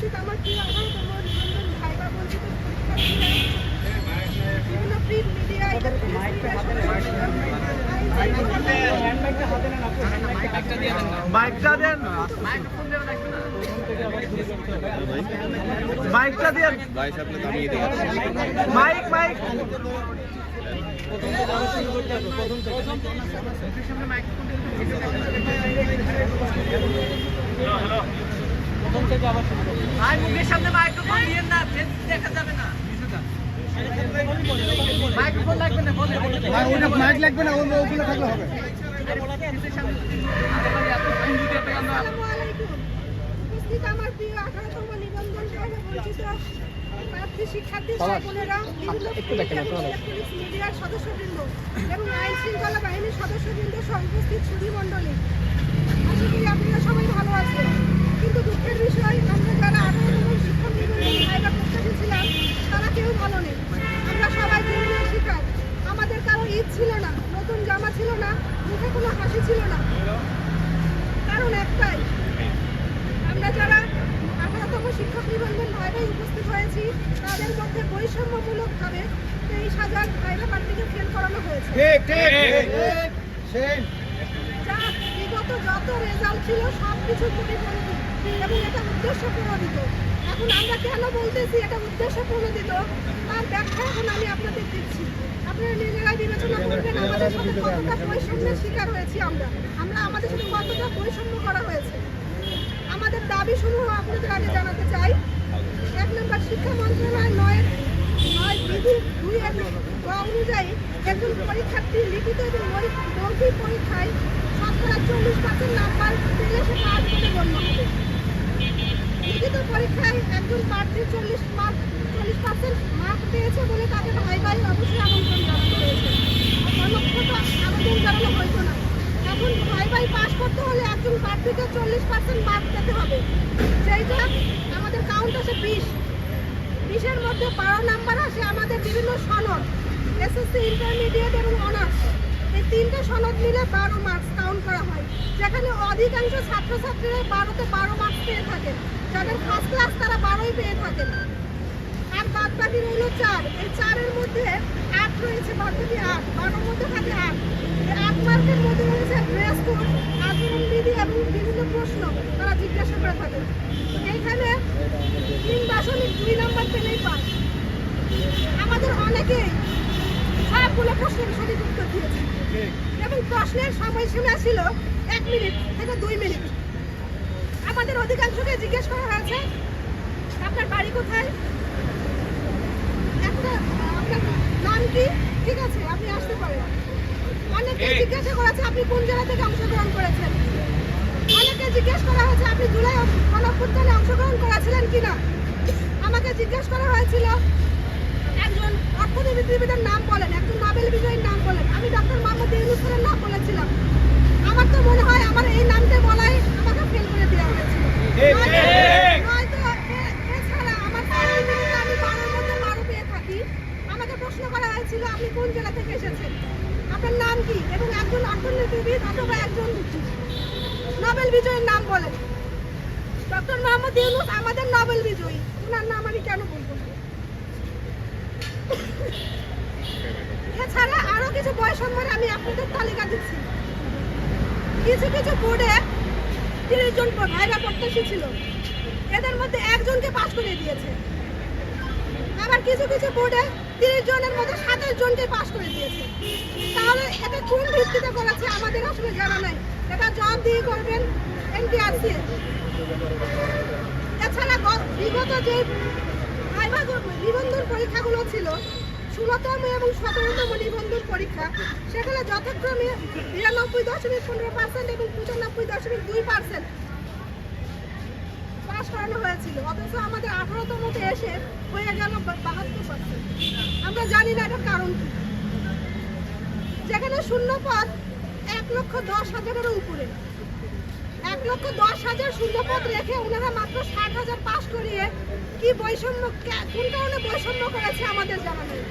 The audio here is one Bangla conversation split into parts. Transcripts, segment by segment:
উপস্থিত আমার নিবন্ধন ভাইবা বিভিন্ন প্রিন্ট মিডিয়া মাইকটা দেন দেন ভাই দামিয়ে দিয়ে মাইক মাইক আর মুখের সামনে মাইক্রোফোন দিয়েন না ফেস দেখা যাবে না। মাইক্রোফোন লাগবে না বলে মাইক লাগবে না ওগুলো থাকলে হবে। আসসালামু আলাইকুম উপস্থিত আমার প্রিয় আঠারোতম নিবন্ধন ভাইবা প্রার্থী শিক্ষার্থী সকলেরা মিডিয়ার সদস্যবৃন্দ এবং আইন শৃঙ্খলা বাহিনীর সদস্যবৃন্দ সহ উপস্থিত সুধী মণ্ডলী আশা করি আপনারা সবাই ভালো আছেন কিন্তু দুঃখের বিষয় আমরা যারা আঠারোতম শিক্ষক নিবন্ধন ভাইবা প্রত্যাশী ছিলাম তারা কেউ ভালো নেই আমরা সবাই দিনের শিকার আমাদের কারও ঈদ ছিল না নতুন জামা ছিল না মুখে কোনো হাসি ছিল না কারণ একটাই আমরা যারা আঠারোতম শিক্ষক ভাইভাই উপস্থিত হয়েছি তাদের মধ্যে বৈষম্যমূলকভাবে তেইশ হাজার ভাইভা প্রার্থীকে ফেল করানো হয়েছে। যা বিগত যত রেজাল্ট ছিল সব কিছু পরিপন্থী এবং এটা উদ্দেশ্য প্রণোদিত। এখন আমরা কেন বলতেছি এটা উদ্দেশ্য প্রণোদিত? তার ব্যাখ্যা এখন আমি আপনাদের দিচ্ছি। আপনারা নিজেরাই বিবেচনা করবেন আমাদের সাথে কতটা বৈষম্যের শিকার হয়েছি আমরা। আমরা আমাদের সাথে কতটা বৈষম্য করা হয়েছে। আমাদের দাবি সমূহ আপনাদের আগে জানাতে চাই। নম্বর শিক্ষা মন্ত্রণালয় নয় নয় বিধি দুই গ অনুযায়ী একজন পরীক্ষার্থী লিখিত এবং মৌখিক পরীক্ষায় শতকরা চল্লিশ পার্সেন্ট নাম্বার পেলে সে পাস বলে গণ্য হবে। লিখিত পরীক্ষায় একজন প্রার্থী চল্লিশ মার্ক চল্লিশ পার্সেন্ট মার্ক পেয়েছে বলে তাকে ভাই ভাই অবশ্যই আমন্ত্রণ জানানো হয়েছে। অন্যথা আবেদন জানানো হইতো না। এখন ভাই ভাই পাস করতে হলে একজন প্রার্থীকে চল্লিশ পার্সেন্ট মার্ক পেতে হবে। সেইটা আমাদের কাউন্ট আছে বিশ। বিশের মধ্যে বারো নাম্বার আসে আমাদের বিভিন্ন সনদ এসএসসি ইন্টারমিডিয়েট এবং অনার্স এই তিনটে সনদ মিলে বারো মার্কস কাউন্ট করা হয়, যেখানে অধিকাংশ ছাত্রছাত্রীরা বারোতে বারো মার্কস পেয়ে থাকেন। যাদের ফার্স্ট ক্লাস তারা বারোই পেয়ে থাকেন। আর বাদ বাকি রইল চার। এই চারের মধ্যে আট রয়েছে বাদ আট বারোর মধ্যে থাকে আট। এই আট মার্কের মধ্যে রয়েছে ড্রেস কোড আচরণবিধি এবং বিভিন্ন প্রশ্ন তারা জিজ্ঞাসা করে থাকে এইখানে তিন দশমিক দুই নম্বর পেলেই পাস। আমাদের অনেকেই সবগুলো প্রশ্নের সঠিক উত্তর দিয়েছে এবং প্রশ্নের সময়সীমা ছিল এক মিনিট থেকে দুই মিনিট। আমাদের অধিকাংশকে জিজ্ঞেস করা হয়েছে, আপনার বাড়ি কোথায়? একটা নাম কি? ঠিক আছে আপনি আসতে পারেন। অনেকে জিজ্ঞাসা করেছে আপনি কোন জেলা থেকে অংশগ্রহণ করেছেন? অনেকে জিজ্ঞেস করা হয়েছে আপনি জুলাই গণঅভ্যুত্থানে অংশগ্রহণ করেছিলেন কিনা? আমাকে জিজ্ঞেস করা হয়েছিল একজন অর্থনীতিবিদের নাম বলেন একজন নোবেল বিজয়ীর নাম বলেন। আমি ডক্টর মোহাম্মদ ইউনুসের নাম বলেছিলাম। আমার তো মনে হয় আমার এই নামটা বলাই আমাকে ফেল করে দেওয়া হয়েছিল নয়তো- নয়তো এ- এছাড়া আমার চাকরি নিমিত্তে আমি বারোর মধ্যে বারো পেয়ে থাকি আমাকে প্রশ্ন করা হয়েছিল আপনি কোন জেলা থেকে এসেছেন এবং একজন অর্থনীতিবিদ অথবা একজন নোবেল বিজয়ীর নাম বলেন ডক্টর মোহাম্মদ ইউনুস আমাদের নোবেল বিজয়ী। ওনার নাম আমি কেন বলব এছাড়া আরও কিছু বয়সম্মানে আমি আপনাদের তালিকা দিচ্ছি। কিছু কিছু বোর্ডে তিরিশ জন ভাইরা প্রত্যাশী ছিল। এদের মধ্যে একজনকে পাশ করে দিয়েছে। আবার কিছু কিছু বোর্ডে তিরিশ জনের মধ্যে সাতাশ জনকে পাশ করে দিয়েছে। তাহলে এটা কোন ভিত্তিতে করেছে আমাদের আসলে জানা নাই। এটা জবাব দিয়ে করবেন এনটিআরসি এছাড়া গত- বিগত যে নিবন্ধন পরীক্ষাগুলো ছিল, ষোলোতম এবং সতেরোতম নিবন্ধন পরীক্ষা, সেখানে যথাক্রমে নিরানব্বই দশমিক পনেরো পার্সেন্ট এবং পঁচানব্বই দশমিক দুই পার্সেন্ট পাস করানো হয়েছিল। অথচ আমাদের আঠারোতমতে এসে হয়ে গেল বাহাত্তর পার্সেন্ট আমরা জানি না এটার কারণ কি। যেখানে শূন্য পদ এক লক্ষ দশ হাজারের উপরে। এক লক্ষ দশ হাজার শূন্যপদ রেখে ওনারা মাত্র ষাট হাজার পাস করিয়ে কি বৈষম্য কোন কারণে বৈষম্য করেছে আমাদের জানা নেই।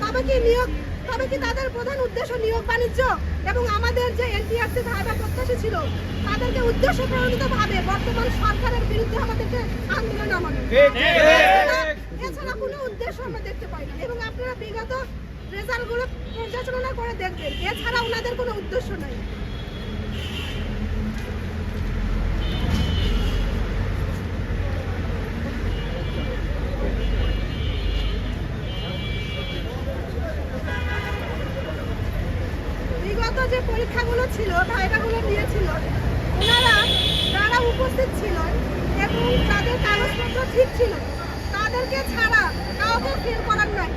তবে কি নিয়োগ তবে কি তাদের প্রধান উদ্দেশ্য নিয়োগ বাণিজ্য? এবং আমাদের যে এনটিআরসি ধারা প্রত্যাশী ছিল তাদেরকে উদ্দেশ্য প্রণোদিত ভাবে বর্তমান সরকারের বিরুদ্ধে আমাদেরকে আন্দোলন আমাদের এছাড়া কোনো উদ্দেশ্য আমরা দেখতে পাই না এবং আপনারা বিগত রেজাল্টগুলো পর্যালোচনা করে দেখবেন। এছাড়া ওনাদের কোনো উদ্দেশ্য নাই বিগত যে পরীক্ষাগুলো ছিল ভাইবাগুলো নিয়েছিল ওনারা যারা উপস্থিত ছিলেন এবং তাদের কাগজপত্র ঠিক ছিল তাদেরকে ছাড়া কাউকে ফেল করার নাই।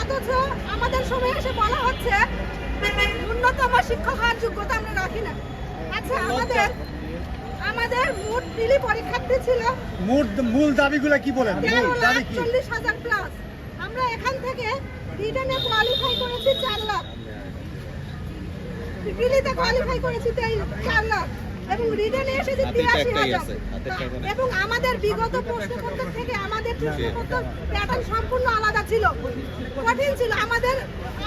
অথচ আমাদের সময় এসে বলা হচ্ছে ন্যূনতম শিক্ষক হওয়ার যোগ্যতা আমরা রাখি না। আচ্ছা আমাদের আমাদের মোট দিলি পরীক্ষার্থী ছিল মূল মূল দাবিগুলো কি বলেন? মূল দাবি কি? চল্লিশ হাজার প্লাস আমরা এখান থেকে রিটার্নে কোয়ালিফাই করেছি চার লাখ। দিল্লিতে কোয়ালিফাই করেছি তাই চার লাখ এবং রিটার্নে এসেছি হাতে তিরাশি হাজার। অনেক। এবং আমাদের বিগত প্রশ্নপত্র থেকে আমাদের প্রশ্নপত্র প্যাটার্ন সম্পূর্ণ আলাদা ছিল। কঠিন ছিল। আমাদের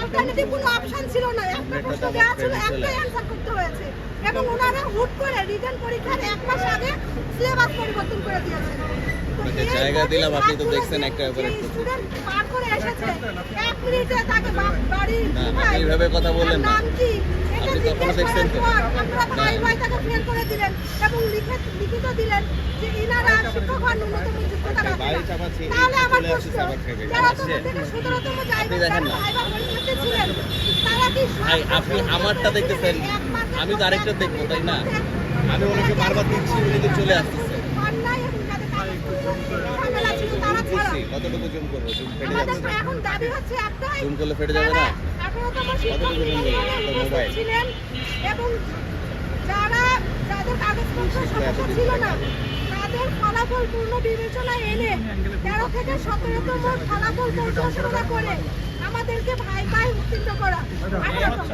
অল্টারনেটিভ কোনো অপশন ছিল না। একটা প্রশ্ন দেওয়া ছিল একটাই অ্যান্সার করতে হয়েছে। এবং ওনারা হুট করে রিটার্ন পরীক্ষার এক মাস আগে সিলেবাস পরিবর্তন করে দিয়েছে তো আপনাকে এই জায়গা দিলাম, আপনি তো দেখছেন একটা ব্যাপারে যে স্টুডেন্ট পার করে এসেছে এক মিনিটে তাকে বাড়ি না, আপনি কোথায়? এইভাবে কথা বললেন না। আপনি কখনো জিজ্ঞেস দেখছেন তো? করার পর আপনারা ভাই ভাই তাকে ফেল করে দিলেন এবং লিখে লিখিত দিলেন যে ইনারা শিক্ষক হওয়ার ন্যূনতম যোগ্যতা রাখে বাড়ি না। চাপাচ্ছি, তাহলে আমার প্রশ্ন যারা আসছে। থেকে সতেরোতম জায়গা আপনি দেখেন না। তারা কি আপনি আমারটা দেখতেছেন। আমি তো আরেকটা দেখব, তাই না? আমি ওনাকে বারবার দিচ্ছি, উনি তো চলে আসতেছে। ফেটে। এবং যারা যাদের ছিল না তাদের পূর্ণ থেকে করে আমাদেরকে ভাই ভাই উত্তীর্ণ করা আঠারোতম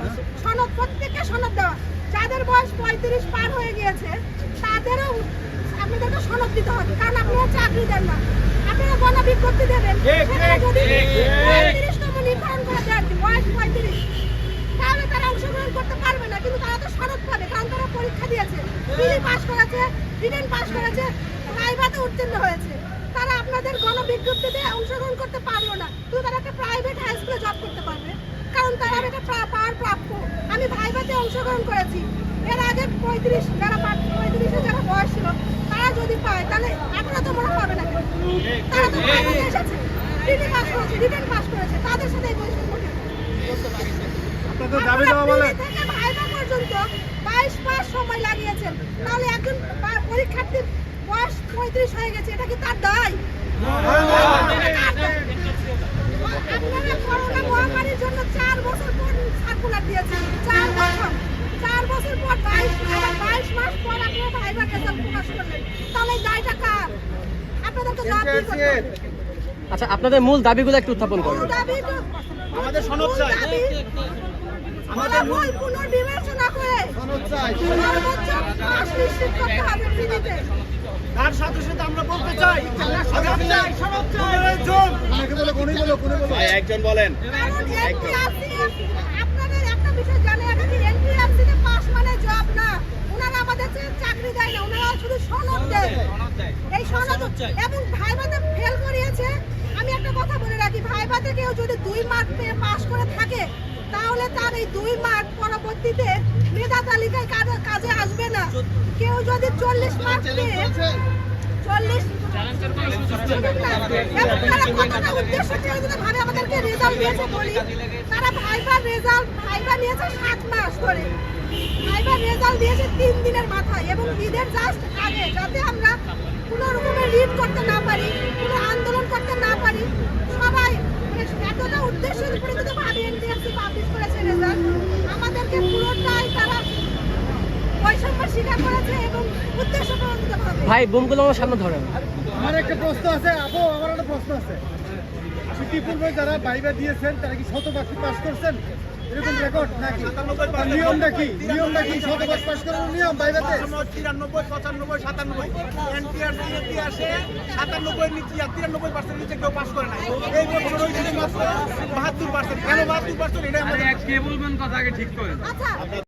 সনদ প্রত্যেককে সনদ দেওয়া যাদের পঁয়ত্রিশ পার হয়ে গিয়েছে তাদেরও আপনাদেরকে সনদ দিতে হবে কারণ আপনারা চাকরি দেন না। আপনারা গণ বিজ্ঞপ্তি দেবেন পঁয়ত্রিশতম নির্ধারণ করে দেন বয়স পঁয়ত্রিশ তাহলে তারা অংশগ্রহণ করতে পারবে না কিন্তু তারা তো সনদ পাবে কারণ তারা পরীক্ষা দিয়েছে বিলি পাস করেছে রিটেন পাস করেছে ভাইভাতে উত্তীর্ণ হয়েছে। তারা আপনাদের গণবিজ্ঞপ্তিতে অংশগ্রহণ করতে পারল না কিন্তু তারা একটা প্রাইভেট হাই স্কুলে জব করতে পারবে কারণ তারা প্রা- পাওয়ার প্রাপ্য। আমি ভাইভাতে অংশগ্রহণ করেছি এর আগে পঁয়ত্রিশ যারা পঁয়ত্রিশে যারা বয়স ছিল তারা যদি পায় তাহলে আপনারা তো মনে পাবে না। তারা তো এসেছে। বিলি পাস করেছে রিটেন পাস করেছে তাদের সাথে এই বৈষম্য পর্যন্ত 22 মাস সময় লাগিয়েছেন। তাহলে একজন পরীক্ষার্থীর বয়স 35 হয়ে গেছে এটা কি তার দায়? আপনারা করোনা মহামারীর জন্য চার বছর পর সার্কুলার দিয়েছেন চার বছর চার বছর পর বাইশ আবার বাইশ মাস পর আপনারা ভাইবার রেজাল্ট প্রকাশ করলেন তাহলে এই দায়টা কার আপনাদেরকে জবাব দিতে হবে। আচ্ছা আপনাদের মূল দাবিগুলো একটু উত্থাপন করুন। মূল আমাদের সনদ চাই। দাবি ফলাফল পুনর্বিবেচনা করে সনদ চাই। সর্বোচ্চ নিশ্চিত করতে হবে পৃথিবীতে। তার সাথে সাথে আমরা বলতে চাই সনদ চাই সনদ চাই। জন অনেকে বলে কোনি বলো কোনি বলো? একজন বলেন। কারণ এনটিআরসি আপনাদের একটা বিষয় জানে এটা কি এনটিআরসি তে পাস মানে জব না চাকরি দেয় না ওনারা শুধু সনদ দেয়। এই সনদ এবং ভাইভাতে ফেল করিয়েছে। আমি একটা কথা বলে রাখি ভাইভাতে কেউ যদি দুই মার্ক পেয়ে পাস করে থাকে তাহলে তার এই দুই মার্ক পরবর্তীতে মেধা তালিকায় কাজে কাজে আসবে না। কেউ যদি চল্লিশ মার্ক পেয়ে চল্লিশ তারা ভাইবার রেজাল্ট ভাইবা নিয়েছে সাত মাস ধরে ভাইবার রেজাল্ট দিয়েছে তিন দিনের মাথায় এবং ঈদের জাস্ট আগে যাতে আমরা কোনো রকমের রিড করতে না পারি কোনো আন্দোলন করতে না পারি সবাই মানে এতটা উদ্দেশ্য প্রণোদিত ভাবে এনটিএসসি পাবলিশ করেছে রেজাল্ট আমাদেরকে পুরোটাই তারা বৈষম্য স্বীকার করেছে এবং উদ্দেশ্য ভাই বোমগুলো আমার সামনে ধরেন। আমার একটা প্রশ্ন আছে আপু আমার একটা প্রশ্ন আছে। সিটি পূর্বে যারা বাইবা দিয়েছেন তারা কি শতবার্ষিক পাস করছেন? এরকম রেকর্ড নাকি? নিয়মটা কি? নিয়মটা কি? শতভাগ পাস করার নিয়ম বাইরেতে তিরানব্বই পঁচানব্বই সাতানব্বই। এনটিআর আসে সাতানব্বই নিচে তিরানব্বই পার্সেন্ট নিচে কেউ পাস করে না। এই বছর হয়েছে মাত্র বাহাত্তর পার্সেন্ট কেন বাহাত্তর পার্সেন্ট এটা আমাদের কে বলবেন কথা আগে ঠিক করেন। আচ্ছা